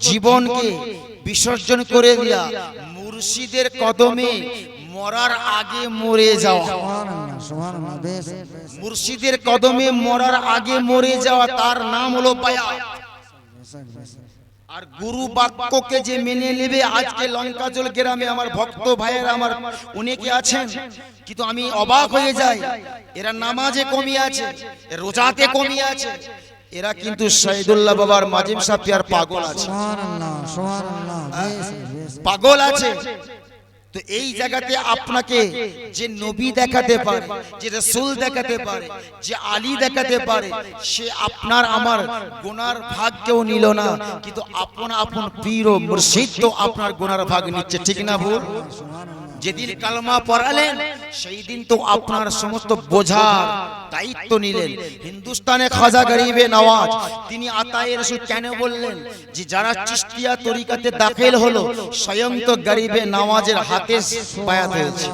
জীবনকে বিসর্জন করে দিয়া মুর্শিদের কদমে মরার আগে মরে যাওয়া মুর্শিদের কদমে মরার আগে মরে যাওয়া তার নাম হলো পায়া। আর গুরু বাক্যকে যে মেনে নেবে আজকে লঙ্কাজল গ্রামে আমার ভক্ত ভাইয়ের আমার অনেকে আছেন কিন্তু আমি অবাক হয়ে যাই এরা নামাজে কমিয়ে আছে রোজাতে কমিয়ে আছে এরা কিন্তু শহীদুল্লাহ বাবার মাজিম সাফিয়ার পাগল আছে? পাগল আছে? তো এই জায়গাতে আপনাকে যে নবী দেখাতে পারে যে রসুল দেখাতে পারে যে আলী দেখাতে পারে সে আপনার আমার গোনার ভাগ কেউ নিল না। কিন্তু আপন আপন পীর ও মুর্শিদ তো আপনার গোনার ভাগ নিচ্ছে ঠিক না ভুল? যেদিন কালমা পড়ালেন সেই দিন তো আপনার সমস্ত বোঝার দায়িত্ব নিলেন। হিন্দুস্তানে খাজা গরিবে নওয়াজ, তিনি আতায়ে রসুল কেন বললেন যে যারা চিস্তিয়া তরিকাতে দাখিল হলো স্বয়ং তো গরিবে নওয়াজের হাতে বায়াত হয়েছে।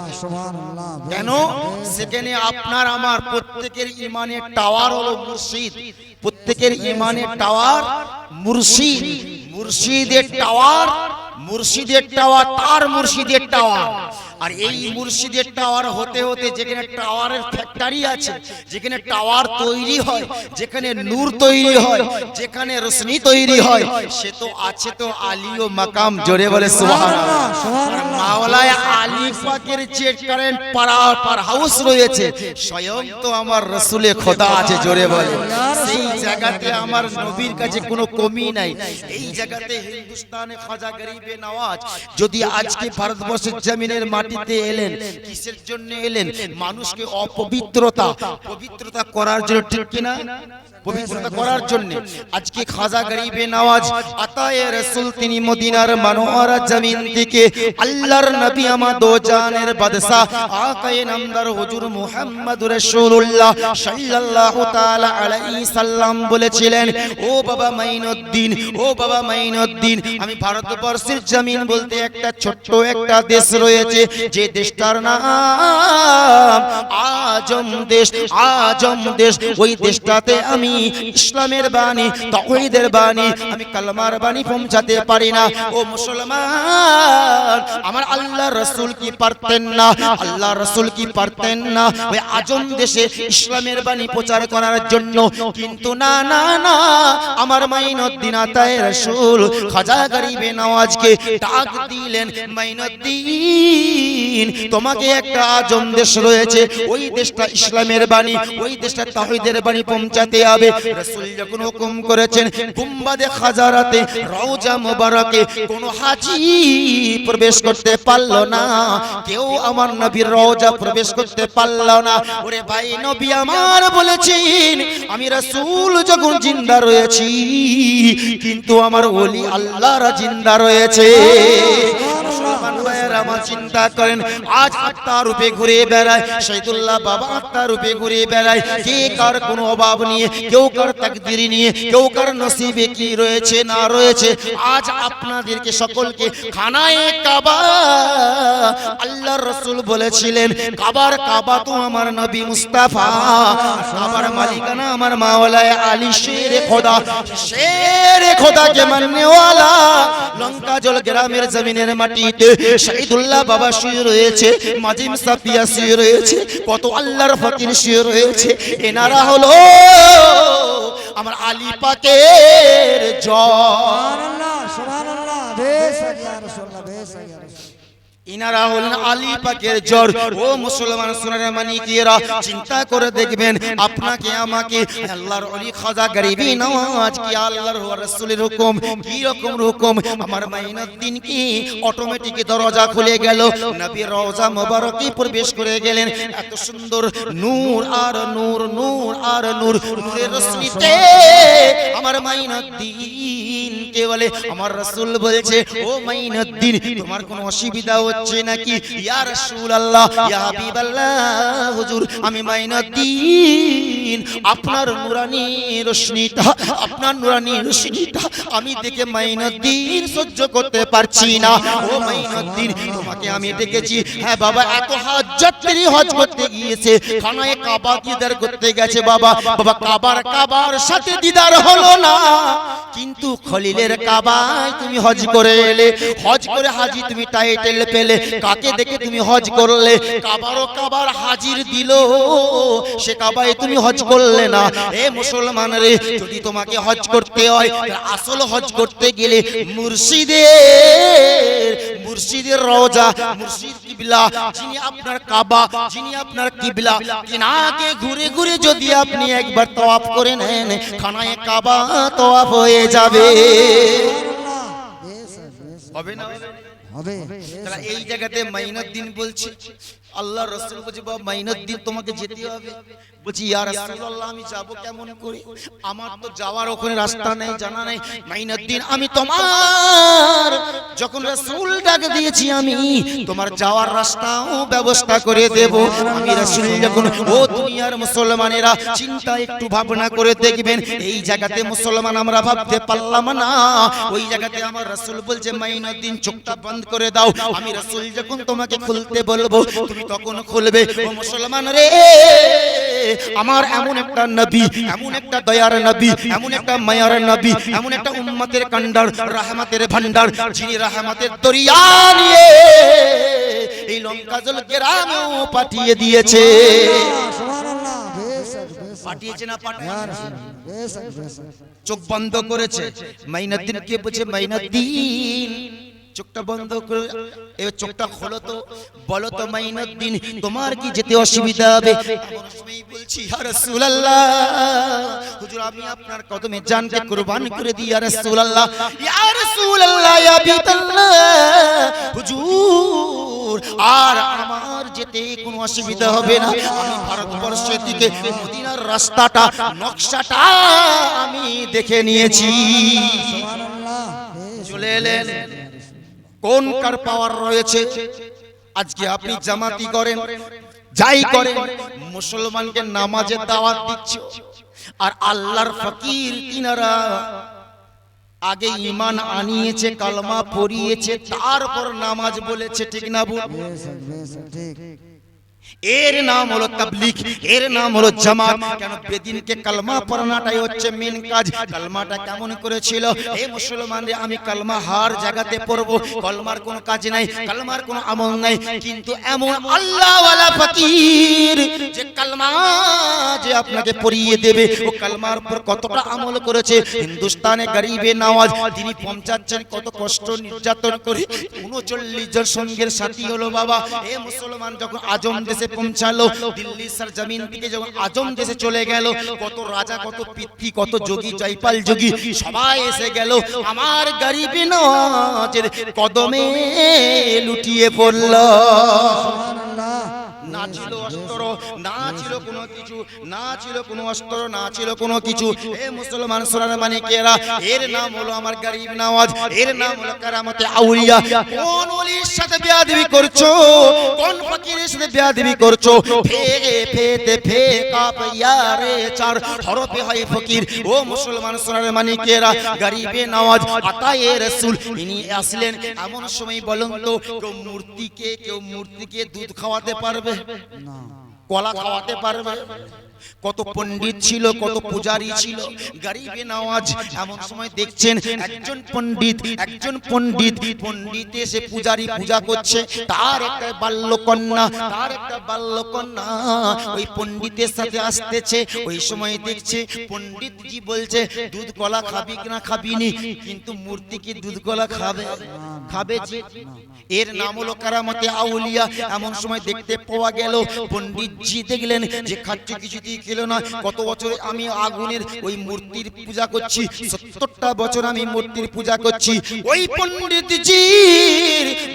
কেন? সেখানে আপনার আমার প্রত্যেকের ইমানের টাওয়ার হলো মুর্শিদ। প্রত্যেকের ইমানের টাওয়ার মুর্শিদ। মুর্শিদের টাওয়ার মুর্শিদের টাওয়ার, তার মুর্শিদের টাওয়ার। আর এই মুর্শিদের টাওয়ার হতে হতে যেখানে টাওয়ারের ফ্যাক্টরি আছে যেখানে টাওয়ার তৈরি হয় যেখানে নূর তৈরি হয় যেখানে রোশনি তৈরি হয় সে তো আছে তো আলী ও মাকাম জোরে বলে মাওলায় আলী পাকের যে কারেন্ট পাড়া পার হাউস রয়েছে স্বয়ং তো আমার রসুলে খোদা আছে জোরে বলে। সেই জায়গাতে আমার নবীর কাছে কোনো কমি নাই। এই জায়গাতে হিন্দুস্তানে খাজা গরিবে নওয়াজ যদি আজকে ভারতবর্ষের জমিনের মাটিতে এলেন। কিসের জন্য এলেন? মানুষকে অপবিত্রতা। পবিত্রতা করার জন্য ঠিক কিনা? পবিত্রতা করার জন্য। আজকে খাজা গরিবে নওয়াজ আতায়ে রসুল তিনি মদিনার মনোহরা জমিন থেকে আল্লাহর নবী আমার দো জানের বাদশা আকায়ে নামদার হুজুর মুহাম্মদ রাসূলুল্লাহ সাল্লাল্লাহু তাআলা আলাইহি সাল্লাম বলেছিলেন ও বাবা মাইনুদ্দিন ও বাবা মাইনুদ্দিন আমি ভারতবর্ষের জমিন বলতে একটা ছোট্ট একটা দেশ রয়েছে যে দেশটার নাম, আজম দেশ আজম দেশ। ওই দেশটাতে আমি ইসলামের বাণী, তাওহীদের বাণী, আমি কালমার বাণী পৌঁছাতে পারি না। ও মুসলমান, আমার আল্লাহ রসুল কি পারতেন না? আল্লাহ রসুল কি পারতেন না? ওই আজম দেশে ইসলামের বাণী প্রচার করার জন্য। কিন্তু না না না, আমার মাইনুদ্দিন আতায় রসুল খাজা গরিবে নওয়াজকে ডাক দিলেন মাইনুদ্দিন তোমাকে একটা আজম দেশ রয়েছে। ওই দেশটা ইসলামের বাণী, ওই দেশটা তাহিদের বাণী পৌঁছাতে হবে। যখন হুকুম করেছেন গুম্বাদে খাজারাতে রওজা মোবারকে, কোন হাজি প্রবেশ করতে পারল না। কেউ আমার নবীর রওজা প্রবেশ করতে পারল না। ওরে ভাই, নবী আমার বলেছেন, আমি রাসূল যখন জিন্দা রয়েছি, কিন্তু আমার ওলি আল্লাহর জিন্দা রয়েছে। আমার চিন্তা করেন। আজ আত্মা রূপে ঘুরে বেড়ায়, শহীদুল্লাহ বাবা আত্মা রূপে ঘুরে বেড়ায়। কে কার কোনো অভাব নিয়ে, কেউ কার তাকদির নিয়ে, কেউ কার নসিবে কি রয়েছে, না রয়েছে, আজ আপনাদেরকে সকলকে খানায় কাবা। আল্লাহর রসুল বলেছিলেন, কাবার কাবা তো আমার নবী মুস্তাফা, কাবার মালিকানা আমার মাওলায় আলী শেরে খোদা শেরে খোদাকে মাননেওয়ালা লঙ্কা জল গ্রামের জমিনের মাটিতে শহীদুল্লাহ বাবা শুয়ে রয়েছে, মাজিম সাফিয়া শুয়ে রয়েছে, কত আল্লাহর ফকির শুয়ে রয়েছে, এনারা হলো আমার আলী পাকের জয় সুবহানাল্লাহ সুবহানাল্লাহ বেশ ইয়া রাসূলুল্লাহ বেশ ইয়া রাসূল ইনারা হলেন আলী পাকের জ্বর ও মুসলমান সোনার মানিকিয়েরা চিন্তা করে দেখবেন আপনাকে আমাকে আল্লাহর অলি খাজা গরিবি নওয়াজ কি আল্লাহর রাসূলের হুকুম? কি রকম হুকুম? আমার মাইনুদ্দিন কি অটোমেটিক দরজা খুলে গেল। নবী রওজা মোবারকে প্রবেশ করে গেলেন। এত সুন্দর নূর আর নূর নূর আর নূর। নূরের রশ্মিতে আমার মাইনুদ্দিন কে বলে? আমার রাসূল বলছে ও মাইনুদ্দিন তোমার কোনো অসুবিধা হচ্ছে নাকি? ইয়া রাসূলুল্লাহ ইয়া হাবিবাল্লাহ হুজুর আমি মাইনুদ্দিন আপনার নুরানি রশ্মিটা আপনার নুরানি রশ্মিটা আমি দেখে মাইনুদ্দিন সহ্য করতে পারছি না। ও মাইনুদ্দিন তোমাকে আমি দেখেছি হ্যাঁ বাবা এত হাত যাত্রী হজ করতে গিয়েছে। খানায় কাবা দিদার করতে গেছে বাবা। বাবা, কাবার কাবার সাথে দিদার হলো না। কিন্তু খলিলের কাবায় তুমি হজ করে এলে। হজ করে হাজি তুমি টাইটেল পেলে। কাকে দেখে তুমি হজ করলে? কাবারও কাবার হাজির দিল। সে কাবায় তুমি হজ করলে না। এ মুসলমান রে, যদি তোমাকে হজ করতে হয়, আসল হজ করতে গেলে মুর্শিদের মুর্শিদের রওজা, মুর্শিদ কিবলা যিনি আপনার কাবা যিনি আপনার কিবলা কিনাকে ঘুরে ঘুরে যদি আপনি একবার তওয়াফ করে নেন খানায় কাবা তওয়াফ হয়ে যাবে। হবে না? হবে। তাহলে এই জায়গাতে মাইনুদ্দিন বলছে আল্লাহ রসুল বলছে, বাবা মাইনুদ্দিন তোমাকে যেতে হবে। বলছি, ইয়া রাসূলুল্লাহ, আমি যাব কেমন করে? আমার তো যাওয়ার ওখানে রাস্তা নেই, জানা নেই। মাইনুদ্দিন আমি তোমার যখন রাসূল ডাক দিয়েছি আমি, তোমার যাওয়ার রাস্তাও ব্যবস্থা করে দেব। আমি রাসূল যখন, ও দুনিয়ার মুসলমানেরা, চিন্তা একটু ভাবনা করে দেখবেন, এই জায়গাতে মুসলমান আমরা ভাবতে পারলাম না। ওই জায়গাতে আমার রাসূল বলছে মাইনুদ্দিন চোখটা বন্ধ করে দাও। আমি রাসূল যখন তোমাকে খুলতে বলব, তুমি তখন খুলবে ও মুসলমান রে। আমার এমন একটা নবী এমন একটা দয়ার নবী এমন একটা মায়ার নবী এমন একটা উম্মতের কান্ডার রাহমাতের ভান্ডার যিনি রাহমাতের দরিয়া নিয়ে এই লঙ্কাজল গ্রামেও পাঠিয়ে দিয়েছে। পাঠিয়েছে না চোখ বন্ধ করেছে। মাইনুদ্দিন কে বলছে মাইনুদ্দিন চোখটা বন্ধ করে। এবার চোখটা খোলো তো। বলো তো মাইনুদ্দিন তোমার কি যেতে অসুবিধা হবে? বলছি ইয়া রাসূলুল্লাহ হুজুর আমি আপনার কদমে জানকে কুরবান করে দিই ইয়া রাসূলুল্লাহ। ইয়া রাসূলুল্লাহ ইয়া বিতাল্লাহ। হুজুর আর আমার যেতে কোনো অসুবিধা হবে না। আমি ভারতবর্ষের দিকে মদিনার রাস্তাটা নকশাটা আমি দেখে নিয়েছি। সুবহানাল্লাহ। চলে এলেন। কোন কার পাওয়ার রয়েছে? আজকে আপনি জামাতি করেন যাই করেন মুসলমানকে নামাজের দাওয়াত দিচ্ছ। আর আল্লাহর ফকির তিনারা আগে ইমান আনিয়েছে কালমা পড়িয়েছে তারপর নামাজ বলেছে ঠিক না ঠিক। এর নাম হলো তাবলিগ, এর নাম হলো জামাত। কেন বেদিনকে কালমা পড়ানোটাই হচ্ছে মেন কাজ? কালমাটা কেমন করেছিল? এই মুসলমানরে আমি কালমা হার জায়গাতে পড়ব। কলমার কোনো কাজ নাই, কালমার কোনো আমল নাই। কিন্তু এমন আল্লাহওয়ালা ফকির যে কালমা যে আপনাকে পড়িয়ে দেবে। ও কালমার উপর কতটা আমল করেছে? হিন্দুস্তানে গরিবে নওয়াজ তিনি পৌঁছাচ্ছেন কত কষ্ট নির্যাতন করে উনচল্লিশ জন সঙ্গের সাথী হলো বাবা। এ মুসলমান যখন আজম দেশে পৌঁছালো দিল্লি সার জমিন থেকে যখন আজম দেশে চলে গেল কত রাজা কত পিতৃ কত যোগী জয়পাল যোগী সবাই এসে গেল। আমার গরিবী নওয়াজের কদমে লুটিয়ে পড়ল। সুবহানাল্লাহ। না ছিল অস্ত্র না ছিল কোনো কিছু না ছিল কোনো অস্ত্র না ছিল কোনো কিছু। এ মুসলমান সোনার মানিকেরা এর নাম হলো আমার গরিব নওয়াজ এর নাম হলো কারামতে আউলিয়া। কোন ওলির সাথে বিয়াদবি করছ? কোন ফকিরের সাথে বিয়াদবি করছ? ফে ফেতে ফে কাপ ইয়ারে চার। হরফে হয় ফকির। ও মুসলমান সোনার মানিকেরা গরিবে নওয়াজ আতায়ে রাসূল। ইনি আসলেন এমন সময় বলুন তো কেউ মূর্তিকে কেউ মূর্তিকে দুধ খাওয়াতে পারবে? কলা খাওয়াতে পারবে? কত পণ্ডিত ছিল কত পূজারি ছিল। গরিবে নওয়াজ এমন সময় দেখছেন একজন পণ্ডিত একজন পণ্ডিত পণ্ডিত। এসে পূজারি পূজা করছে। তার একটা বাল্যকন্যা তার একটা বাল্যকন্যা ওই পণ্ডিতের সাথে আসতেছে। ওই সময় দেখছে পণ্ডিত জি বলছে দুধ কলা খাবি না খাবিনি? কিন্তু মূর্তি কি দুধ কলা খাবে? খাবে? জি এর নাম হলো কারামতে আউলিয়া। এমন সময় দেখতে পাওয়া গেল পণ্ডিত জি দেখলেন যে খাচ্ছ কিছুতেই খেলো না? কত বছর আমি আগুনের ওই মূর্তির পূজা করছি? সত্তরটা বছর আমি মূর্তির পূজা করছি। ওই পণ্ডিত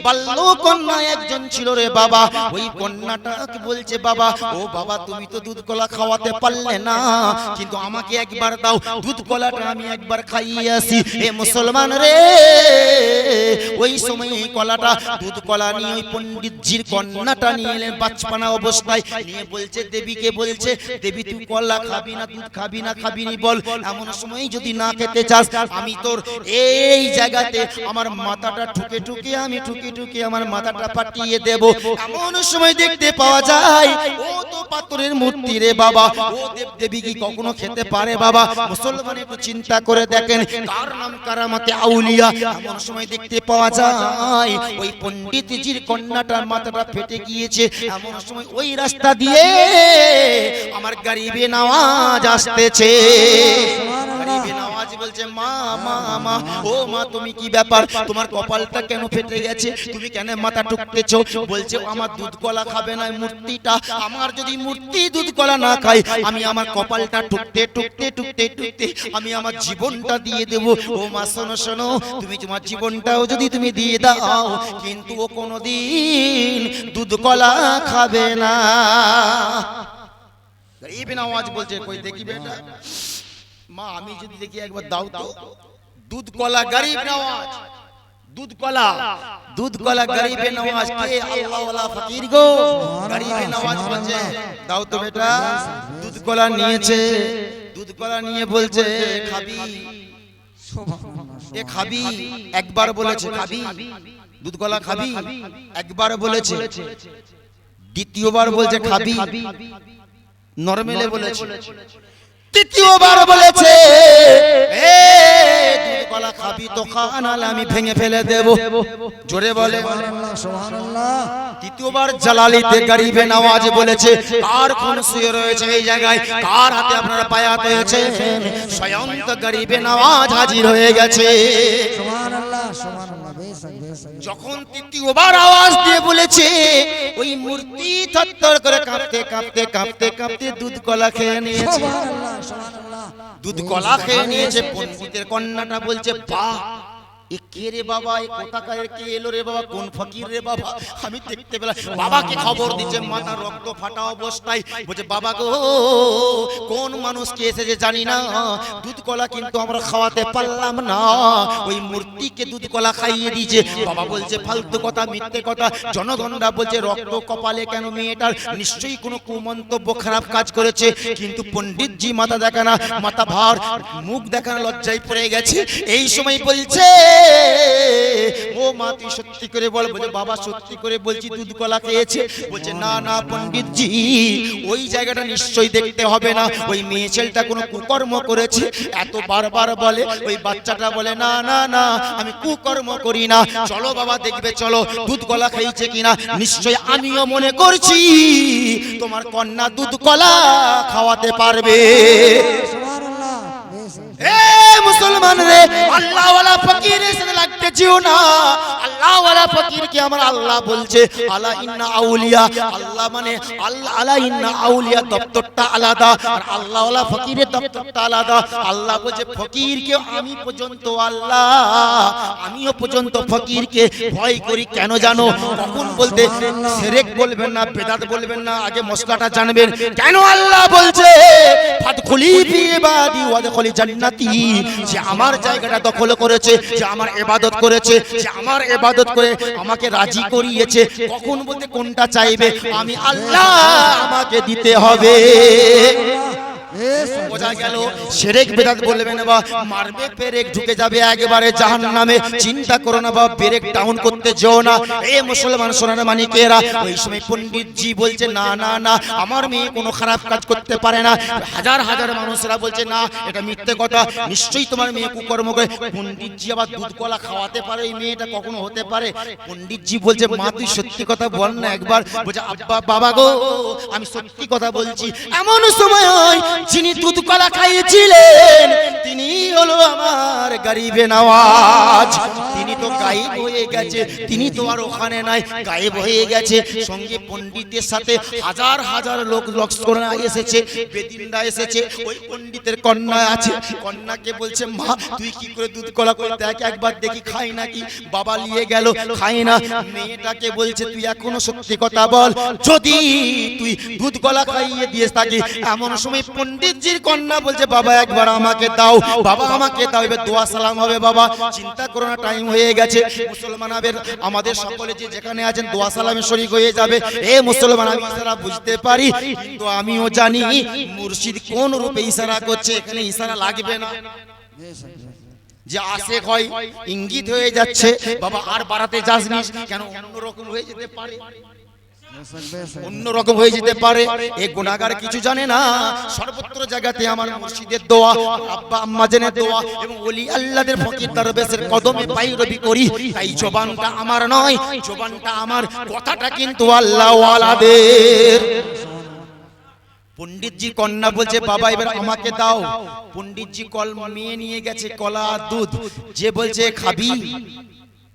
বাল্য কন্যা একজন ছিল রে বাবা। ওই কন্যাটা বলছে বাবা? ও বাবা, তুমি তো দুধ কলা খাওয়াতে পারলে না। কিন্তু আমাকে একবার দাও, দুধ কলাটা আমি একবার খাইয়ে আসি। এ মুসলমান রে, ওই সময় এই কলাটা, দুধ কলা নিয়ে ওই পণ্ডিতজির কন্যাটা নিয়ে এলেন বাচপানা অবস্থায়। নিয়ে বলছে, দেবীকে বলছে দেবী তুই কলা খাবি না দুধ খাবি না খাবি নি বল। এমন সময় যদি না খেতে চাস আমি তোর এই জায়গাতে আমার মাথাটা ঠুকে ঠুকে আমি ঠুকে ঠুকে আমার মাথাটা পাঠিয়ে দেব। এমন সময় দেখতে পাওয়া যায় ও তো পাথরের মূর্তি রে বাবা। ও দেব দেবী কি কখনো খেতে পারে বাবা। মুসলমান একটু চিন্তা করে দেখেন কার নাম কারামাতে আউলিয়া। এমন সময় দেখতে পাওয়া যায় ওই পণ্ডিতজির কন্যাটার মাথাটা ফেটে গিয়েছে। এমন সময় ওই রাস্তা দিয়ে আমার গরিবে নামাজ আসতেছে। বলছে, মা তুমি কি ব্যাপার? তোমার কপালটা কেন ফেটে গেছে? তুমি কেন মাথা বলছে আমার দুধ কলা খাবে না মূর্তিটা। আমার যদি মূর্তি দুধ কলা না খাই, আমি আমার কপালটা টুকতে টুকতে টুকতে আমি আমার জীবনটা দিয়ে দেব। ও মা, শোনো শোনো, তুমি তোমার জীবনটাও যদি তুমি দিয়ে দাও, কিন্তু ও কোনোদিন দুধ কলা খাবে না। গরিব নওয়াজ বলছে, কই দেখি বেটা? মা, আমি যদি দেখি একবার দাও তো। দুধ কলা গরিব নওয়াজ দুধ কলা। দুধ কলা গরিবে নওয়াজ কে আল্লাহ ওয়ালা ফকির গো? গরিবে নওয়াজ বলছে, দাও তো বেটা। দুধ কলা নিয়েছে। দুধ কলা নিয়ে বলছে, খাবি। এ খাবি? একবার বলেছে, খাবি। দুধ কলা খাবি? একবার বলেছে। দ্বিতীয়বার বলছে, খাবি। নরমেলে বলেছে। তৃতীয়বার বলেছে। এ কলা খাবি তো খা আমি ভেঙে ফেলে দেব। জোরে বলে। তৃতীয়বার জালালিতে গরিবে নওয়াজ বলেছে। কার কোন শুয়ে রয়েছে এই জায়গায়? কার হাতে আপনারা পায়াত হয়েছে স্বয়ং তো গরিবে নওয়াজ হাজির হয়ে গেছে। সুবহানাল্লাহ সুবহানাল্লাহ। যখন তৃতীয়বার আওয়াজ দিয়ে বলেছে ওই মূর্তি থর করে কাঁপতে কাঁপতে কাঁপতে কাঁপতে দুধ কলা খেয়ে নিয়েছে। দুধ কলা খেয়ে নিয়েছে পন্ডিতের কন্যাটা বলছে বা এ কে রে বাবা এ কোথাকার কে এলো রে বাবা কোন ফকির রে বাবা? আমি দেখতে পেলাম বাবাকে খবর দিচ্ছে মাথা রক্ত ফাটা অবস্থায়। বলছে বাবা গো কোন মানুষ কে এসেছে জানি না। দুধ কলা কিন্তু আমরা খাওয়াতে পারলাম না। ওই মূর্তিকে দুধ কলা খাইয়ে দিয়েছে। বাবা বলছে ফালতু কথা মিথ্যে কথা। জনগণরা বলছে রক্ত কপালে কেন মেয়েটার? নিশ্চয়ই কোনো কুমন্তব্য খারাপ কাজ করেছে। কিন্তু পণ্ডিতজি মাথা দেখানা মাথা ভার মুখ দেখানা লজ্জায় পড়ে গেছে। এই সময় বলছে ও মা তুই সত্যি করে বল বলে বাবা সত্যি করে বলছি দুধ কলা খেয়েছে। বলছে না না পণ্ডিতজি ওই জায়গাটা নিশ্চয়ই দেখতে হবে না। ওই মেয়ে ছেলেটা কোনো কুকর্ম করেছে। এত বারবার বলে ওই বাচ্চাটা বলে না না না আমি কুকর্ম করি না। চলো বাবা দেখবে চলো দুধ কলা খাইছে কিনা? নিশ্চয়ই আমিও মনে করছি তোমার কন্যা দুধ কলা খাওয়াতে পারবে। সুবহানাল্লাহ। এ মুসলমান! রে আল্লাহ ওয়ালা ফকিরের সাথে লাগতে যেও না। আল্লাহ ওয়ালা ফকিরকে আমার আল্লাহ বলছে, আলা ইন্না আউলিয়া। আল্লাহ মানে আল্লাহ, আলা ইন্না আউলিয়া, দপ্তরটা আলাদা, আর আল্লাহ ওয়ালা ফকিরের দপ্তরটা আলাদা। আল্লাহ বলছে, ফকিরকে আমি পর্যন্ত, আল্লাহ, আমিও পর্যন্ত ফকিরকে ভয় করি, কেন জানো? কখন বলতে, সেরেক বলবেন না, বেদাত বলবেন না, আগে মশলাটা জানবেন। কেন আল্লাহ বলছে, ফাদখুলি ফি ইবাদি ওয়াদখুলি জান্নাতি। যে আমার জায়গাটা দখল করেছে, যে আমার এবাদত করেছে, যে আমার এবাদত করে আমাকে রাজি করিয়েছে। কখন বলতে কোনটা চাইবে? আমি আল্লাহ আমাকে দিতে হবে। বোঝা গেল। সেরেক বেদাত বলবেন বা মারবে? পেরেক ঢুকে যাবে একেবারে জাহান নামে। চিন্তা করো না বা ব্রেক ডাউন করতে যেও না। এ মুসলমান সোনার মানিকেরা ওই সময় পণ্ডিত বলছে না না না আমার মেয়ে কোনো খারাপ কাজ করতে পারে না। হাজার হাজার মানুষরা বলছে না এটা মিথ্যে কথা। নিশ্চয়ই তোমার মেয়ে কুকর্ম করে। পণ্ডিত জি আবার দুধ কলা খাওয়াতে পারে এই মেয়েটা কখনো হতে পারে। পণ্ডিত জি বলছে মা তুই সত্যি কথা বল না একবার। বলছে আব্বা বাবা গো আমি সত্যি কথা বলছি। এমন সময় যিনি দুধ কলা খাইয়েছিলেন, তিনি হলো আমার গরিবে নওয়াজ। তিনি তো গায়েব হয়ে গেছে, তিনি তো আর ওখানে নাই, গায়েব হয়ে গেছে। সঙ্গে পণ্ডিতের সাথে হাজার হাজার লোক লক্ষ্মণরা এসেছে, বেদিনরা এসেছে, ওই পণ্ডিতের কন্যা আছে। কন্যাকে বলছে, মা, তুই কি করে দুধ কলা করে দেখ একবার দেখি খাই নাকি? বাবা নিয়ে গেল, খাই না। মেয়েটাকে বলছে, তুই এখনও সত্যি কথা বল। যদি তুই দুধ কলা খাইয়ে দিয়ে তাকে, এমন সময় পণ্ডিতজির কন্যা বলছে, বাবা, একবার আমাকে দাও। বাবা, আমাকে দাও। এবার দোয়া সালাম হবে, বাবা। চিন্তা করো না, টাইম হয়ে গেছে। মুসলমান আমাদের সকলে যে যেখানে আছেন, দোয়া সালামে শরিক হয়ে যাবে। এ মুসলমান, আমি ইশারা বুঝতে পারি, কিন্তু আমিও জানি, মুর্শিদ কোন রূপে ইশারা করছে, এখানে ইশারা লাগবে না। যে আশেক হয়, ইঙ্গিত হয়ে যাচ্ছে, বাবা, আর বাড়াতে যাসনি। কেন অন্যরকম হয়ে যেতে পারে? অন্যরকম হয়ে যেতে পারে। এ গুণাগার কিছু জানে না। সর্বত্র জায়গাতে আমার মুর্শিদের দোয়া, আব্বা আম্মা জেনে দোয়া এবং ওলি আল্লাহদের ফকির দরবেশের কদমে পাইরবি করি। তাই জবানটা আমার নয়, জবানটা আমার কথাটা কিন্তু আল্লাহ ওয়ালাদের। পণ্ডিতজি কন্যা বলছে, বাবা, এবার আমাকে দাও। পণ্ডিতজি কল মেয়ে নিয়ে গেছে, কলা, দুধ। যে বলছে, খাবি।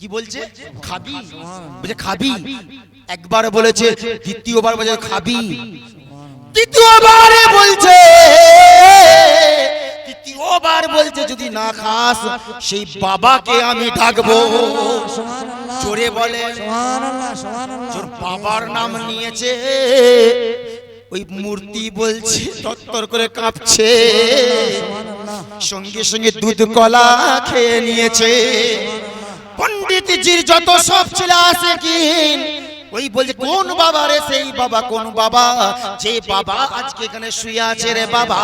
কি বলছে? খাবি। বলছে খাবি। একবার বলেছে দ্বিতীয়বার বলছে খাবি। তৃতীয়বারে বলছে। তৃতীয়বার বলছে যদি না খাস সেই বাবাকে আমি ডাকবো। জোরে বলে। সুবহানাল্লাহ সুবহানাল্লাহ। তোর বাবার নাম নিয়েছে। ওই মূর্তি বলছে তত্তর করে কাঁপছে। সুবহানাল্লাহ। সঙ্গে সঙ্গে দুধ কলা খেয়ে নিয়েছে। পণ্ডিতজির যত সব ছিল আসে কি ওই বলছে, কোন বাবা রে সেই বাবা, কোন বাবা? যে বাবা আজকে এখানে শুয়ে আছে রে বাবা,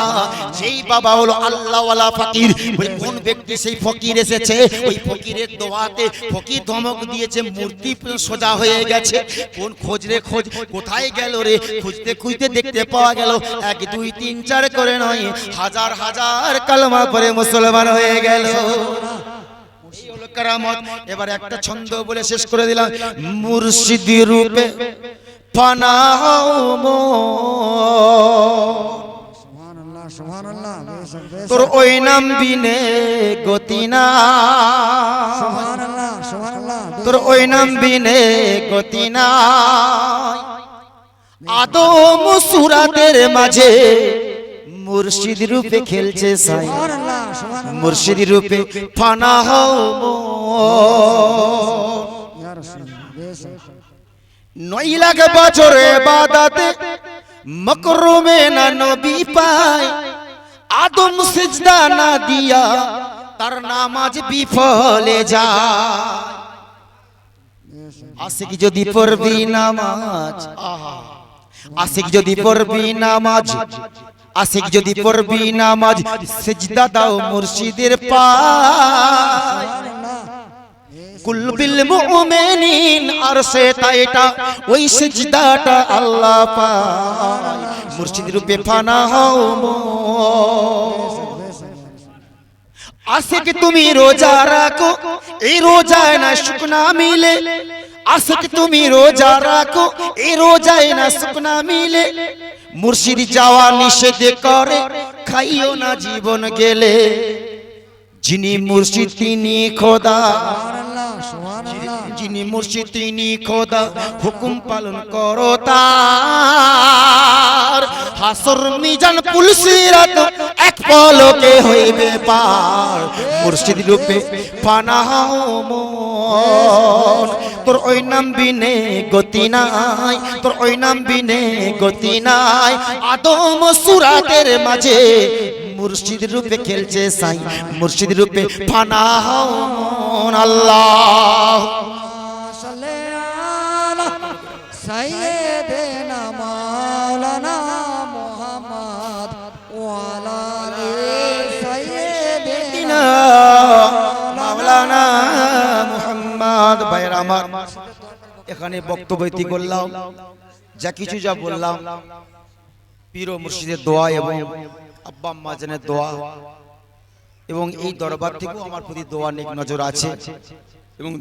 সেই বাবা হলো আল্লাহওয়ালা ফকির। ওই কোন ব্যক্তি সেই ফকির এসেছে? ওই ফকিরের দোয়াতে ফকির ধমক দিয়েছে, মূর্তি সোজা হয়ে গেছে। কোন খোঁজ রে খোঁজ? কোথায় গেল রে? খুঁজতে খুঁজতে দেখতে পাওয়া গেল, এক, দুই, তিন, চার করে নয়, হাজার হাজার কালমা করে মুসলমান হয়ে গেল। এই হলো কারামত। এবার একটা ছন্দ বলে শেষ করে দিলাম। মুর্শিদি রূপে ফানা তোর ওই নাম বিনে গতি না। তোর ওই নাম বিনে গতি না। আদম সুরাতের মাঝে মুর্শিদ রূপে খেলছে সাই। মুর্শিদ রূপে ফানা হও নয় লাখ বছরে বাদাতে মকরমে না নবী পায়। আদম সিজদা না দিয়া তার নামাজ বিফলে যায়। বেশক আশিক যদি পড়বি নামাজ আহা। আশিক যদি পড়বি নামাজ আশিক যদি পড়বি নামাজ সিজদা দাও মুর্শিদের সুবহানাল্লাহ কুলবিল মুমিনিন আর সে তাইটা ওই সিজদাটা আল্লাহ পায়। মুর্শিদ রূপে ফানা হও আশিক তুমি রোজা রাখো এই রোজায় না শুকনা মিলে। আশিক তুমি রোজা রাখো। এই রোজায় না শুকনা মিলে। মুর্শিদ যাওয়া নিষেধ করে খাইও না জীবন গেলে। যিনি মুর্শিদ তিনি খোদা। যিনি মুর্শিদ তিনি খোদা হুকুম পালন করো তার। হাসর মিজান পুলসিরাত এক পলকে হইবে পার। মুর্শিদ রূপে ফানা হও মন। তোর ওই নাম বিনে গতি নাই, তোর ওই নাম বিনে গতি নাই। আদম সুরাতের মাঝে মুর্শিদ রূপে খেলছে সাই, মুর্শিদ রূপে ফানা আল্লাহ এখানে বক্তব্য করলাম, যা কিছু যা বললাম, পীর মুর্শিদের দোয়া এবং আব্বা আম্মা জানের দোয়া এবং এই দরবার থেকেও আমার প্রতি দোয়া নেক নজর আছে এবং